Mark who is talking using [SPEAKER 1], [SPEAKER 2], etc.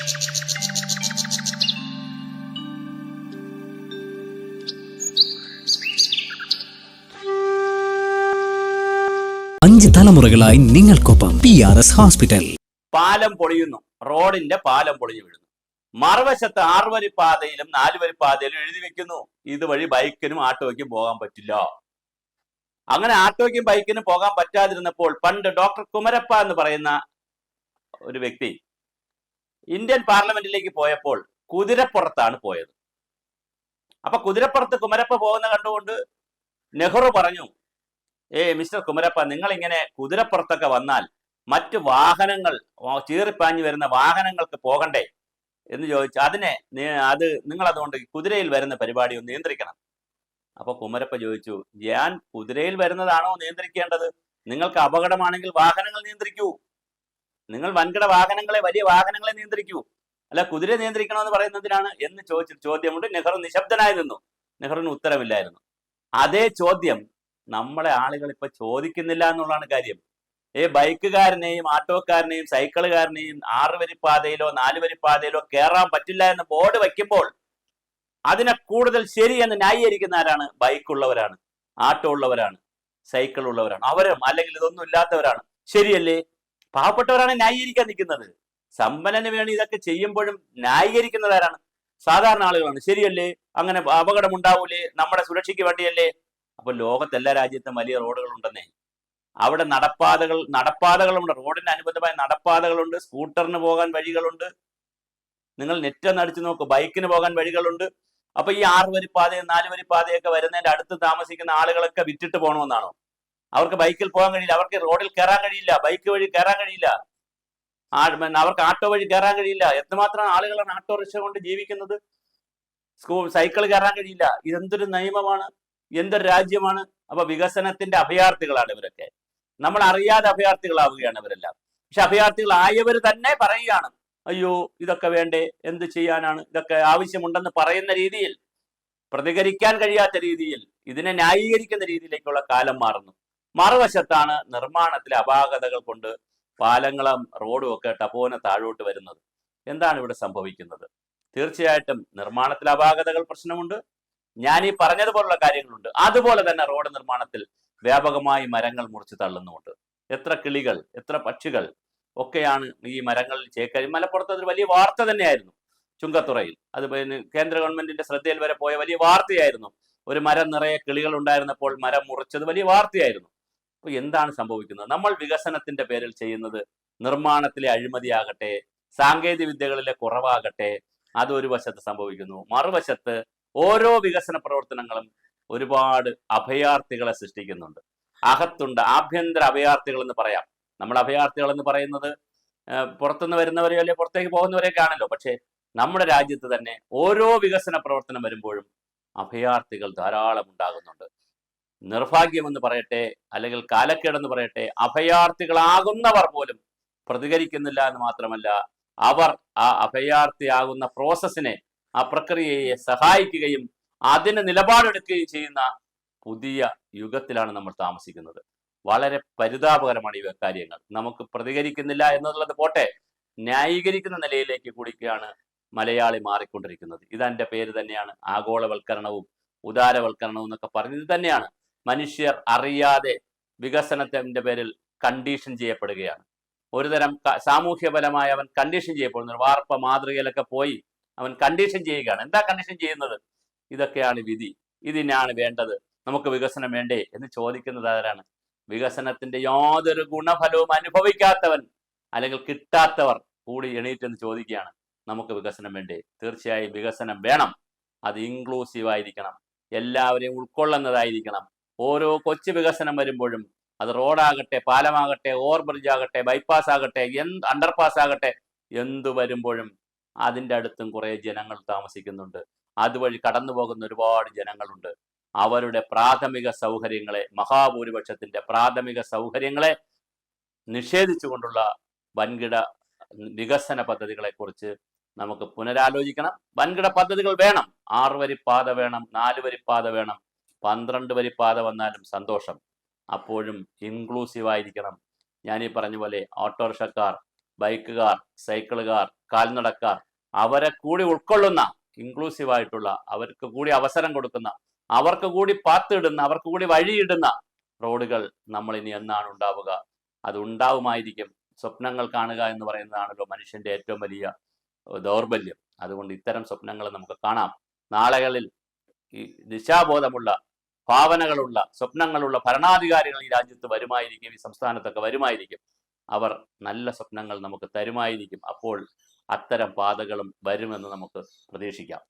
[SPEAKER 1] അഞ്ച് തലമുറകളായി നിങ്ങൾക്കൊപ്പം പി ആർ എസ് ഹോസ്പിറ്റൽ
[SPEAKER 2] പാലം പൊളിയുന്നു. റോഡിന്റെ പാലം പൊളിഞ്ഞു വീഴുന്നു. മറുവശത്ത് ആറുവരി പാതയിലും നാലുവരി പാതയിലും എഴുതി വെക്കുന്നു. ഇതുവഴി ബൈക്കിനും ആട്ടോയ്ക്കും പോകാൻ പറ്റില്ല. അങ്ങനെ ആട്ടോയ്ക്കും ബൈക്കിനും പോകാൻ പറ്റാതിരുന്നപ്പോൾ പണ്ട് ഡോക്ടർ കുമരപ്പ എന്ന് പറയുന്ന ഒരു വ്യക്തി ഇന്ത്യൻ പാർലമെന്റിലേക്ക് പോയപ്പോൾ കുതിരപ്പുറത്താണ് പോയത്. അപ്പൊ കുതിരപ്പുറത്ത് കുമരപ്പ പോകുന്ന കണ്ടുകൊണ്ട് നെഹ്റു പറഞ്ഞു ഏ മിസ്റ്റർ കുമരപ്പ നിങ്ങൾ ഇങ്ങനെ കുതിരപ്പുറത്തൊക്കെ വന്നാൽ മറ്റ് വാഹനങ്ങൾ ചീറിപ്പാഞ്ഞു വരുന്ന വാഹനങ്ങൾക്ക് പോകണ്ടേ? എന്ന് ചോദിച്ചു അതിനെ അത് നിങ്ങൾ അതുകൊണ്ട് കുതിരയിൽ വരുന്ന പരിപാടി ഒന്ന് നിയന്ത്രിക്കണം. അപ്പൊ കുമരപ്പ ചോദിച്ചു ഞാൻ കുതിരയിൽ വരുന്നതാണോ നിയന്ത്രിക്കേണ്ടത്? നിങ്ങൾക്ക് അപകടമാണെങ്കിൽ വാഹനങ്ങൾ നിയന്ത്രിക്കൂ. നിങ്ങൾ വൻകിട വാഹനങ്ങളെ വലിയ വാഹനങ്ങളെ നിയന്ത്രിക്കൂ. അല്ല കുതിര നിയന്ത്രിക്കണമെന്ന് പറയുന്നതിനാണ് എന്ന് ചോദിച്ച ചോദ്യമുണ്ട്. നെഹ്റു നിശബ്ദനായി നിന്നു. നെഹ്റുവിന് ഉത്തരമില്ലായിരുന്നു. അതേ ചോദ്യം നമ്മളെ ആളുകൾ ഇപ്പൊ ചോദിക്കുന്നില്ല എന്നുള്ളതാണ് കാര്യം. ഏ ബൈക്കുകാരനെയും ആട്ടോക്കാരനെയും സൈക്കിളുകാരനെയും ആറ് വരിപ്പാതയിലോ നാല് വരിപ്പാതയിലോ കയറാൻ പറ്റില്ല എന്ന് ബോർഡ് വയ്ക്കുമ്പോൾ അതിനെ കൂടുതൽ ശരി എന്ന് ന്യായീകരിക്കുന്ന ആരാണ്? ബൈക്കുള്ളവരാണ്. ആട്ടോ ഉള്ളവരാണ് സൈക്കിൾ ഉള്ളവരാണ് അവരും അല്ലെങ്കിൽ ഇതൊന്നും ഇല്ലാത്തവരാണ്. ശരിയല്ലേ? പാവപ്പെട്ടവരാണ് ന്യായീകരിക്കാൻ നിൽക്കുന്നത്. സമ്പന്നന് വേണ്ടി ഇതൊക്കെ ചെയ്യുമ്പോഴും ന്യായീകരിക്കുന്നത് ആരാണ് സാധാരണ ആളുകളാണ്. ശരിയല്ലേ? അങ്ങനെ അപകടം ഉണ്ടാവൂലേ നമ്മുടെ സുരക്ഷയ്ക്ക് വേണ്ടിയല്ലേ? അപ്പൊ ലോകത്ത് എല്ലാ രാജ്യത്തും വലിയ റോഡുകൾ ഉണ്ടെന്നേ അവിടെ നടപ്പാതകൾ നടപ്പാതകളുണ്ട്. റോഡിന് അനുബന്ധമായ നടപ്പാതകളുണ്ട്. സ്കൂട്ടറിന് പോകാൻ വഴികളുണ്ട്. നിങ്ങൾ നെറ്റ് ഒന്ന് അടിച്ചു നോക്ക്. ബൈക്കിന് പോകാൻ വഴികളുണ്ട്. അപ്പൊ ഈ ആറ് വരി പാതയും നാല് വരി പാതയൊക്കെ വരുന്നതിന്റെ അടുത്ത് താമസിക്കുന്ന ആളുകളൊക്കെ വിറ്റിട്ട് പോകണമെന്നാണോ? അവർക്ക് ബൈക്കിൽ പോകാൻ കഴിയില്ല. അവർക്ക് റോഡിൽ കയറാൻ കഴിയില്ല. ബൈക്ക് വഴി കയറാൻ കഴിയില്ല. അവർക്ക് ആട്ടോ വഴി കയറാൻ കഴിയില്ല. എത്രമാത്രം ആളുകളാണ് ഓട്ടോറിക്ഷ കൊണ്ട് ജീവിക്കുന്നത്? സ്കൂൾ സൈക്കിൾ കയറാൻ കഴിയില്ല. ഇതെന്തൊരു നിയമമാണ്? എന്തൊരു രാജ്യമാണ്? അപ്പൊ വികസനത്തിന്റെ അഭയാർത്ഥികളാണ് ഇവരൊക്കെ. നമ്മൾ അറിയാതെ അഭയാർത്ഥികളാവുകയാണ് ഇവരെല്ലാം പക്ഷെ അഭയാർത്ഥികളായവർ തന്നെ പറയുകയാണ് അയ്യോ ഇതൊക്കെ വേണ്ടേ? എന്ത് ചെയ്യാനാണ്? ഇതൊക്കെ ആവശ്യമുണ്ടെന്ന് പറയുന്ന രീതിയിൽ പ്രതികരിക്കാൻ കഴിയാത്ത രീതിയിൽ ഇതിനെ ന്യായീകരിക്കുന്ന രീതിയിലേക്കുള്ള കാലം മാറുന്നു. മറുവശത്താണ് നിർമ്മാണത്തിലെ അപാകതകൾ കൊണ്ട് പാലങ്ങളും റോഡും ഒക്കെ ടപോന താഴോട്ട് വരുന്നത്. എന്താണ് ഇവിടെ സംഭവിക്കുന്നത്? തീർച്ചയായിട്ടും നിർമ്മാണത്തിൽ അപാകതകൾ പ്രശ്നമുണ്ട്. ഞാൻ ഈ പറഞ്ഞതുപോലുള്ള കാര്യങ്ങളുണ്ട്. അതുപോലെ തന്നെ റോഡ് നിർമ്മാണത്തിൽ വ്യാപകമായി മരങ്ങൾ മുറിച്ച് തള്ളുന്നുമുണ്ട്. എത്ര കിളികൾ എത്ര പക്ഷികൾ ഒക്കെയാണ് ഈ മരങ്ങളിൽ ചേക്കരി മലപ്പുറത്ത് അതൊരു വലിയ വാർത്ത തന്നെയായിരുന്നു ചുങ്കത്തുറയിൽ. അത് പിന്നെ കേന്ദ്ര ഗവൺമെന്റിന്റെ ശ്രദ്ധയിൽ വരെ പോയ വലിയ വാർത്തയായിരുന്നു. ഒരു മരം നിറയെ കിളികൾ ഉണ്ടായിരുന്നപ്പോൾ മരം മുറിച്ചത് വലിയ വാർത്തയായിരുന്നു. അപ്പൊ എന്താണ് സംഭവിക്കുന്നത്? നമ്മൾ വികസനത്തിന്റെ പേരിൽ ചെയ്യുന്നത് നിർമ്മാണത്തിലെ അഴിമതിയാകട്ടെ സാങ്കേതിക വിദ്യകളിലെ കുറവാകട്ടെ അത് ഒരു വശത്ത് സംഭവിക്കുന്നു. മറുവശത്ത് ഓരോ വികസന പ്രവർത്തനങ്ങളും ഒരുപാട് അഭയാർത്ഥികളെ സൃഷ്ടിക്കുന്നുണ്ട്. അകത്തുണ്ട് ആഭ്യന്തര അഭയാർത്ഥികൾ എന്ന് പറയാം. നമ്മൾ അഭയാർത്ഥികൾ എന്ന് പറയുന്നത് പുറത്തുനിന്ന് വരുന്നവരെയോ അല്ലെങ്കിൽ പുറത്തേക്ക് പോകുന്നവരെയൊക്കെ ആണല്ലോ. പക്ഷേ നമ്മുടെ രാജ്യത്ത് തന്നെ ഓരോ വികസന പ്രവർത്തനം വരുമ്പോഴും അഭയാർത്ഥികൾ ധാരാളം ഉണ്ടാകുന്നുണ്ട്. നിർഭാഗ്യമെന്ന് പറയട്ടെ അല്ലെങ്കിൽ കാലക്കേടെന്ന് പറയട്ടെ അഭയാർത്ഥികളാകുന്നവർ പോലും പ്രതികരിക്കുന്നില്ല എന്ന് മാത്രമല്ല അവർ ആ അഭയാർത്ഥിയാകുന്ന പ്രോസസ്സിനെ ആ പ്രക്രിയയെ സഹായിക്കുകയും അതിന് നിലപാടെടുക്കുകയും ചെയ്യുന്ന പുതിയ യുഗത്തിലാണ് നമ്മൾ താമസിക്കുന്നത്. വളരെ പരിതാപകരമാണ് ഈ കാര്യങ്ങൾ. നമുക്ക് പ്രതികരിക്കുന്നില്ല എന്നുള്ളത് പോട്ടെ ന്യായീകരിക്കുന്ന നിലയിലേക്ക് കൂടിയാണ് മലയാളി മാറിക്കൊണ്ടിരിക്കുന്നത്. ഇതെന്റെ പേര് തന്നെയാണ് ആഗോളവൽക്കരണവും ഉദാരവൽക്കരണവും എന്നൊക്കെ പറഞ്ഞത് തന്നെയാണ്. മനുഷ്യർ അറിയാതെ വികസനത്തിന്റെ പേരിൽ കണ്ടീഷൻ ചെയ്യപ്പെടുകയാണ്. ഒരുതരം സാമൂഹ്യപരമായ അവൻ കണ്ടീഷൻ ചെയ്യപ്പെടുന്നു വാർപ്പ മാതൃകയിലൊക്കെ പോയി അവൻ കണ്ടീഷൻ ചെയ്യുകയാണ്. എന്താ കണ്ടീഷൻ ചെയ്യുന്നത്? ഇതൊക്കെയാണ് വിധി. ഇതിനാണ് വേണ്ടത്. നമുക്ക് വികസനം വേണ്ടേ എന്ന് ചോദിക്കുന്നത് ആരാണ്? വികസനത്തിന്റെ യാതൊരു ഗുണഫലവും അനുഭവിക്കാത്തവൻ അല്ലെങ്കിൽ കിട്ടാത്തവർ കൂടി എണീറ്റെന്ന് ചോദിക്കുകയാണ്. നമുക്ക് വികസനം വേണ്ടേ? തീർച്ചയായും വികസനം വേണം. അത് ഇൻക്ലൂസീവ് ആയിരിക്കണം. എല്ലാവരെയും ഉൾക്കൊള്ളുന്നതായിരിക്കണം. ഓരോ കൊച്ചു വികസനം വരുമ്പോഴും അത് റോഡാകട്ടെ പാലമാകട്ടെ ഓവർ ബ്രിഡ്ജ് ആകട്ടെ ബൈപ്പാസ് ആകട്ടെ എന്ത് അണ്ടർപാസ് ആകട്ടെ എന്തു വരുമ്പോഴും അതിന്റെ അടുത്തും കുറേ ജനങ്ങൾ താമസിക്കുന്നുണ്ട്. അതുവഴി കടന്നു പോകുന്ന ഒരുപാട് ജനങ്ങളുണ്ട്. അവരുടെ പ്രാഥമിക സൗകര്യങ്ങളെ മഹാഭൂരിപക്ഷത്തിന്റെ പ്രാഥമിക സൗകര്യങ്ങളെ നിഷേധിച്ചുകൊണ്ടുള്ള വൻകിട വികസന പദ്ധതികളെക്കുറിച്ച് നമുക്ക് പുനരാലോചിക്കണം. വൻകിട പദ്ധതികൾ വേണം. ആറ് വരി പാത വേണം നാല് വരി പാത വേണം പന്ത്രണ്ട് വരി പാത വന്നാലും സന്തോഷം. അപ്പോഴും ഇൻക്ലൂസീവായിരിക്കണം ഈ പറഞ്ഞ പോലെ ഓട്ടോറിക്ഷക്കാർ ബൈക്കുകാർ സൈക്കിളുകാർ കാൽനടക്കാർ അവരെ കൂടി ഉൾക്കൊള്ളുന്ന ഇൻക്ലൂസീവ് ആയിട്ടുള്ള അവർക്ക് കൂടി അവസരം കൊടുക്കുന്ന അവർക്ക് കൂടി പാത്തിടുന്ന അവർക്ക് കൂടി വഴിയിടുന്ന റോഡുകൾ നമ്മൾ ഇനി എന്നാണ് ഉണ്ടാവുക? അത് ഉണ്ടാവുമായിരിക്കും. സ്വപ്നങ്ങൾ കാണുക എന്ന് പറയുന്നതാണല്ലോ മനുഷ്യന്റെ ഏറ്റവും വലിയ ദൗർബല്യം. അതുകൊണ്ട് ഇത്തരം സ്വപ്നങ്ങൾ നമുക്ക് കാണാം. നാളകളിൽ ഈ ദിശാബോധമുള്ള ഭാവനകളുള്ള സ്വപ്നങ്ങളുള്ള ഭരണാധികാരികൾ ഈ രാജ്യത്ത് വരുമായിരിക്കും ഈ സംസ്ഥാനത്തൊക്കെ വരുമായിരിക്കും. അവർ നല്ല സ്വപ്നങ്ങൾ നമുക്ക് തരുമായിരിക്കും. അപ്പോൾ അത്തരം പാതകളും വരുമെന്ന് നമുക്ക് പ്രതീക്ഷിക്കാം.